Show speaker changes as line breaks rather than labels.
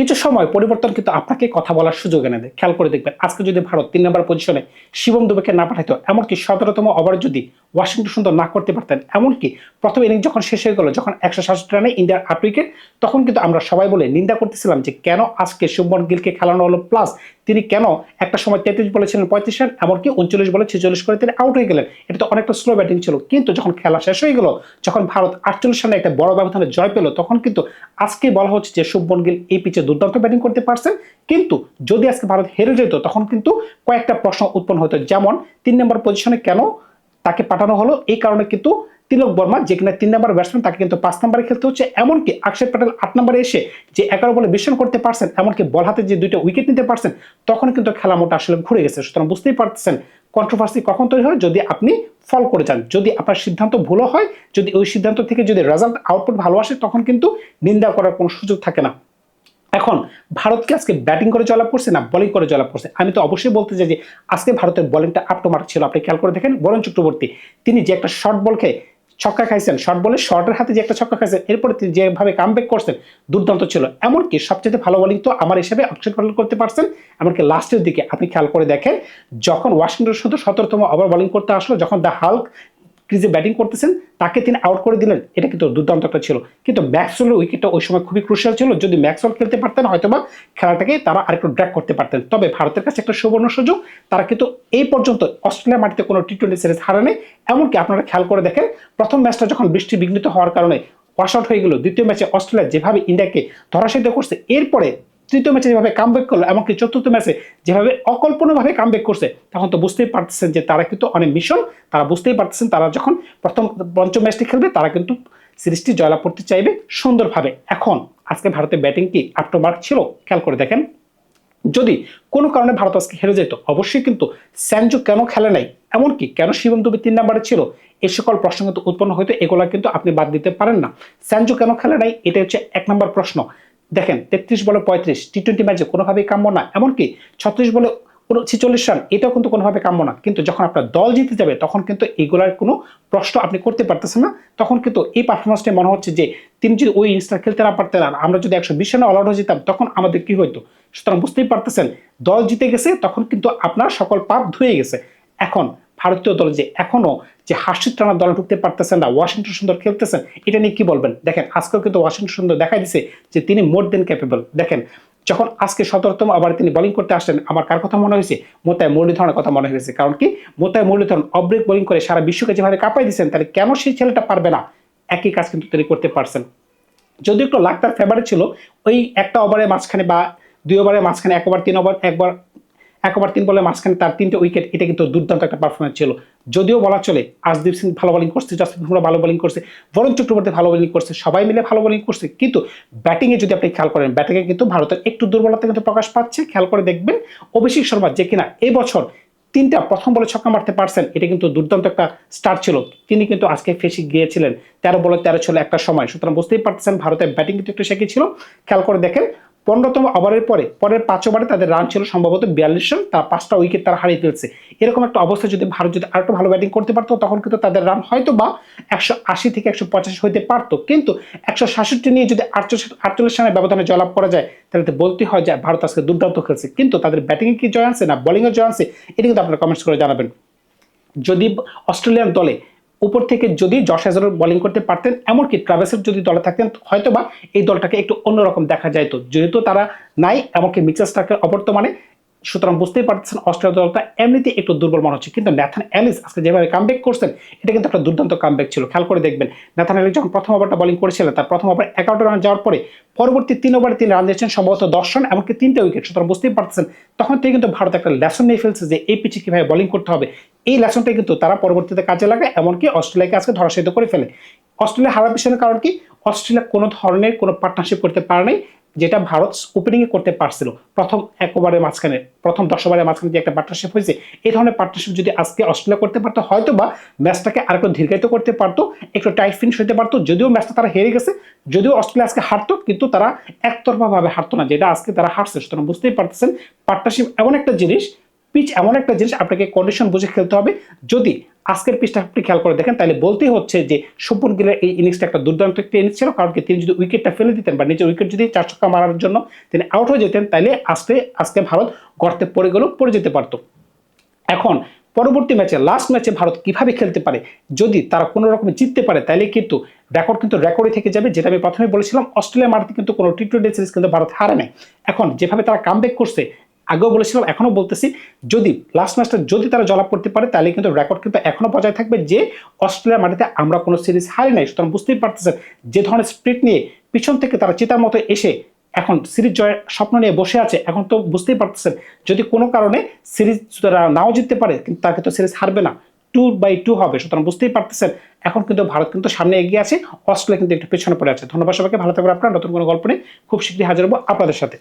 কিছু সময় পরিবর্তন কিন্তু আপনাকে কথা বলার সুযোগ এনে দেয়। খেয়াল করে দেখবেন, আজকে যদি ভারত তিন নম্বর পজিশনে শিবম দুবেকে না পাঠাইতো, এমনকি সতেরোতম ওভার যদি ওয়াশিংটন সুন্দর না করতে পারতেন, এমনকি প্রথম ইনিংস যখন শেষ হয়ে গেল, যখন একশো সাতষট্টি রানে ইন্ডিয়ার আট উইকেট তখন কিন্তু আমরা সবাই বলে নিন্দা করতেছিলাম যে কেন আজকে শুভমন গিলকে খেলানো হলো প্লাস তিনি কেন একটা সময় তেত্রিশ বলেছিলেন পঁয়ত্রিশ রান, এমনকি উনচল্লিশ বলে ছেচল্লিশ করে তিনি আউট হয়ে গেলেন। এটা তো অনেকটা স্লো ব্যাটিং ছিল। কিন্তু যখন খেলা শেষ হয়ে গেল, যখন ভারত আটচল্লিশ রানে একটা বড় ব্যবধানে জয় পেল, তখন কিন্তু আজকে বলা হচ্ছে যে শুভমন গিল এই পিচে দুর্দান্ত ব্যাটিং করতে পারছেন। কিন্তু যদি আজকে ভারত হেরে যেত, তখন কিন্তু কয়েকটা প্রশ্ন উৎপন্ন হতো। যেমন, তিন নম্বর পজিশনে কেন তাকে পাঠানো হলো? এই কারণে কিন্তু তিলক বর্মা, যে কিনা তিন নম্বর ব্যাটসম্যান তাকে কিন্তু পাঁচ নম্বরে খেলতে হচ্ছে। এমনকি অক্ষয় প্যাটেল আট নম্বরে এসে যে এগারো বলে বিশ্বন করতে পারছেন, এমনকি বল হাতে যে দুইটা উইকেট নিতে পারছেন, তখন কিন্তু খেলা মোটা আসলে ঘুরে গেছে। সুতরাং বুঝতেই পারছেন কন্ট্রোভার্সি কখন তৈরি হয় যদি আপনি ফল করে যান, যদি আপনার সিদ্ধান্ত ভুলও হয়, যদি ওই সিদ্ধান্ত থেকে যদি রেজাল্ট আউটপুট ভালো আসে, তখন কিন্তু নিন্দা করার কোনো সুযোগ থাকে না। এখন ভারতকে আজকে ব্যাটিং করে জয়লাভ করছে না বোলিং করে জয়লাভ করছে? আমি তো অবশ্যই বলতে চাই যে, আজকে ভারতের বলিংটা আপ টু মার্ক ছিল। আপনি খেয়াল করে দেখেন, বরুণ চক্রবর্তী, তিনি যে একটা শর্ট বল খেয়ে ছক্কা খাইছেন শর্ট বলে শর্টের হাতে যে একটা ছক্কা খাইছেন, এরপরে তিনি যেভাবে কামব্যাক করছেন, দুর্দান্ত ছিল। এমনকি সবচেয়ে ভালো বলিং তো আমার হিসেবে অক্ষয় প্যাটেল করতে পারছেন, এমনকি লাস্টের দিকে। আপনি খেয়াল করে দেখেন, যখন ওয়াশিংটন শুধু সতেরোতম ওভার বলিং করতে আসলো, যখন দ্য হাল্ক ক্রিজে ব্যাটিং করতেছেন, তাকে তিনি আউট করে দিলেন। এটা কিন্তু দুর্দান্ত একটা ছিল। কিন্তু ম্যাক্সওয়েলের উইকেটটা ওই সময় খুবই ক্রুশিয়াল ছিল। যদি ম্যাক্সওয়েল খেলতে পারতেন, হয়তোবা খেলাটাকে তারা আরেকটু ড্র্যাক করতে পারতেন। তবে ভারতের কাছে একটা সুবর্ণ সুযোগ, তারা কিন্তু এই পর্যন্ত অস্ট্রেলিয়া মাটিতে কোনো টি টোয়েন্টি সিরিজ হারানে এমনকি আপনারা খেয়াল করে দেখেন, প্রথম ম্যাচটা যখন বৃষ্টি বিঘ্নিত হওয়ার কারণে ওয়াশ আউট হয়ে গেল। দ্বিতীয় ম্যাচে অস্ট্রেলিয়া যেভাবে ইন্ডিয়াকে ধরাশায়িত করছে, এরপরে তৃতীয় ম্যাচে যেভাবে কামব্যাক করল, এমনকি চতুর্থ ম্যাচে যেভাবে অকল্পনীয়ভাবে কামব্যাক করছে, তখন তো বুঝতেই পারতেছেন যে তারা কিন্তু অনেক মিশন তারা বুঝতেই পারতেছেন তারা যখন প্রথম পঞ্চম ম্যাচটি খেলবে, তারা কিন্তু সিরিজটি জয়লাভ করতে চাইবে সুন্দরভাবে। এখন, আজকে ভারতের ব্যাটিং কি আপ ছিল? খেয়াল করে দেখেন। যদি কোনো কারণে ভারত আজকে হেরে যেত অবশ্যই কিন্তু স্যানজো কেন খেলে নাই? এমনকি কেন শিবম দুবে তিন নম্বরে ছিল? এ সকল প্রশ্ন কিন্তু উৎপন্ন হয়তো, এগুলা কিন্তু আপনি বাদ দিতে পারেন না। স্যানজো কেন খেলে নাই? এটা হচ্ছে এক নম্বর প্রশ্ন। দেখেন, তেত্রিশ বলে পঁয়ত্রিশ টি টোয়েন্টি ম্যাচে কোনোভাবেই কাম্য না। এমনকি ছত্রিশ বলে ছেচল্লিশ রান এটাও কিন্তু কোনোভাবে কাম্য না। কিন্তু যখন আপনার দল জিতে যাবে, তখন কিন্তু এগুলার কোনো প্রশ্ন আপনি করতে পারতেছেন না। তখন কিন্তু এই পারফরমেন্সটা মনে হচ্ছে যে, তিনি যদি ওই ইনিংসটা খেলতে না পারতেন, আর আমরা যদি একশো বিশ রানে অল আউট হয়ে যেতাম, তখন আমাদের কি হইতো? সুতরাং বুঝতেই পারতেছেন, দল জিতে গেছে, তখন কিন্তু আপনার সকল পাপ ধুয়ে গেছে। এখন ভারতীয় দল যে এখনও যে হাসির টানা দলে ঢুকতে পারতেছেন না, ওয়াশিংটন সুন্দর খেলতেছেন, এটা নিয়ে কি বলবেন? দেখেন, আজকেও কিন্তু ওয়াশিংটন সুন্দর দেখা দিছে যে তিনি মোর দেন ক্যাপেবল দেখেন, যখন আজকে সতেরোতম আবার তিনি বোলিং করতে আসলেন, আমার কার কথা মনে হয়েছে? মোতায় মুরলীধরনের কথা মনে হয়েছে। কারণ কি? মোতায় মুরলীধরন অব্রেক বোলিং করে সারা বিশ্বকে যেভাবে কাঁপাই দিচ্ছেন তাহলে কেন সেই ছেলেটা পারবে না? একই কাজ কিন্তু তিনি করতে পারছেন। যদি একটু লাখ তার ফেভারিট ছিল, ওই একটা ওভারের মাঝখানে বা দুই ওভারের মাঝখানে, এক ওভার, তিন ওভার, একবার এক ওভার তিন বলে মাঝখানে তার তিনটে উইকেট, এটা কিন্তু দুর্দান্ত একটা পারফরমেন্স ছিল। যদিও বলা চলে, আজদীপ সিং ভালো বোলিং করছে, জাসপ্রীত বুমরা ভালো বোলিং করছে, বরুণ চক্রবর্তী ভালো বোলিং করছে, সবাই মিলে ভালো বোলিং করছে। কিন্তু ব্যাটিংয়ে যদি আপনি খেয়াল করেন ব্যাটিংয়ে কিন্তু ভারতের একটু দুর্বলতা কিন্তু প্রকাশ পাচ্ছে। খেয়াল করে দেখবেন, অভিষেক শর্মা যে কিনা এবছর তিনটা প্রথম বলে ছক্কা মারতে পারছেন, এটা কিন্তু দুর্দান্ত একটা স্টার্ট ছিল। তিনি কিন্তু আজকে ফেসে গিয়েছিলেন। তেরো বলে তেরো ছিল একটা সময়। সুতরাং বুঝতেই পারতেছেন, ভারতের ব্যাটিং কিন্তু একটু শেখে ছিল? খেয়াল করে দেখেন পনেরোতম ওভারের পরে, পরের পাঁচ ওভারে তাদের রান ছিল সম্ভবত বিয়াল্লিশ রান, তার পাঁচটা উইকেট তারা হারিয়ে ফেলছে। এরকম একটা অবস্থা যদি ভারত যদি আরেকটু ভালো ব্যাটিং করতে পারতো, তখন কিন্তু তাদের রান হয়তো বা একশো আশি থেকে একশো পঁচাশি হইতে পারতো। কিন্তু একশো সাতষট্টি নিয়ে যদি আটচল্লিশ আটচল্লিশ রানের ব্যবধানে জয়লাভ করা যায়, তাহলে তো বলতে হয় যে ভারত আজকে দুর্দান্ত খেলছে। কিন্তু তাদের ব্যাটিংয়ে কি জয় আছে না বোলিংয়ে জয় আছে এটা কিন্তু আপনারা কমেন্টস করে জানাবেন। যদি অস্ট্রেলিয়ান দলে উপর থেকে যদি জশ হ্যাজার বোলিং করতে পারতেন, এমনকি ট্রাভেসের যদি দলে থাকতেন হয়তো বা এই দলটাকে একটু অন্যরকম দেখা যাইতো। যেহেতু তারা নাই, এমনকি মিক্সার স্টার্কের অবর্তমানে, সুতরাং বুঝতেই পারতেছেন অস্ট্রেলিয়া দলটা এমনিতে একটু দুর্বল মনে হচ্ছে। কিন্তু ন্যাথান অ্যালিস আজকে যেভাবে কামব্যাক করছেন, এটা কিন্তু একটা দুর্দান্ত কামব্যাক ছিল। খেয়াল করে দেখবেন ন্যাথান অ্যালিস যখন প্রথম ওভারটা বোলিং করেছিলেন, তার প্রথম ওভার এগারোটা রান যাওয়ার পরে পরবর্তী তিন ওভারে তিনি রান দিয়েছেন সম্ভবত দশ রান এমনকি তিনটে উইকেট সুতরাং বুঝতেই পারছেন তখন থেকে কিন্তু ভারত একটা লেসন নিয়ে ফেলছে যে এই পিচে কীভাবে বোলিং করতে হবে। এই লেসনটাই কিন্তু তারা পরবর্তীতে কাজে লাগায় এমনকি অস্ট্রেলিয়াকে আজকে ধরাশায়িত করে ফেলে। অস্ট্রেলিয়া হারার পিছনের কারণ কি? অস্ট্রেলিয়া কোনো ধরনের কোনো পার্টনারশিপ করতে পারে নাই, যেটা ভারত ওপেনিংয়ে করতে পারছিল। প্রথম এক ওভারের মাঝখানে, প্রথম দশ ওভারের মাঝখানে যে একটা পার্টনারশিপ হয়েছে, এই ধরনের পার্টনারশিপ যদি আজকে অস্ট্রেলিয়া করতে পারতো হয়তো বা ম্যাচটাকে আরেকটু দীর্ঘায়িত করতে পারতো, একটু টাইট ফিনিশ হতে পারতো, যদিও ম্যাচটা তারা হেরে গেছে, যদিও অস্ট্রেলিয়া আজকে হারতো, কিন্তু তারা একতরফাভাবে হারতো না, যেটা আজকে তারা হারছে। সুতরাং বুঝতেই পারতেছেন পার্টনারশিপ এমন একটা জিনিস পিচ এমন একটা জিনিস আপনাকে কন্ডিশন বুঝে খেলতে হবে। যদি আজকের পিচটা আপনি খেয়াল করে দেখেন, তাহলে বলতেই হচ্ছে যে শুভন গিলের এই ইনিংসটা একটা দুর্দান্ত একটা ইনিংস ছিল। কারণ কি, তিনি যদি উইকেটটা ফেলে দিতেন বা নিজের উইকেট যদি চার ছক্কা মারার জন্য তিনি আউট হয়ে যেতেন, তাহলে আজকে আজকে ভারত গর্তে পড়ে গেলেও পড়ে যেতে পারতো। এখন পরবর্তী ম্যাচে লাস্ট ম্যাচে ভারত কীভাবে খেলতে পারে, যদি তারা কোনো রকমে জিততে পারে, তাহলে কিন্তু রেকর্ড কিন্তু রেকর্ডই থেকে যাবে, যেটা আমি প্রথমে বলেছিলাম, অস্ট্রেলিয়া মাটিতে কিন্তু কোনো টি টোয়েন্টি সিরিজ কিন্তু ভারত হারে নাই। এখন যেভাবে তারা কামব্যাক করছে আগেও বলেছিলাম, এখনও বলতেছি, যদি লাস্ট ম্যাচটা যদি তারা জলাপ করতে পারে, তাহলে কিন্তু রেকর্ড কিন্তু এখনও বজায় থাকবে যে অস্ট্রেলিয়ার মাটিতে আমরা কোনো সিরিজ হারি নাই। সুতরাং বুঝতেই পারতেছেন যে ধরনের স্প্রিট নিয়ে পিছন থেকে তারা চিতার মতো এসে এখন সিরিজ জয়ের স্বপ্ন নিয়ে বসে আছে। এখন তো বুঝতেই পারতেছেন, যদি কোনো কারণে সিরিজ তারা নাও জিততে পারে, কিন্তু তাকে তো সিরিজ হারবে না। টু বাই টু হবে, সুতরাং বুঝতেই পারতেছেন, এখন কিন্তু ভারত কিন্তু সামনে এগিয়ে আছে, অস্ট্রেলিয়া কিন্তু একটু পেছনে পড়ে আছে। ধন্যবাদ সবাইকে, ভালো থাকবেন আপনার, নতুন কোনো গল্প নিয়ে খুব শীঘ্রই হাজির হব আপনাদের সাথে।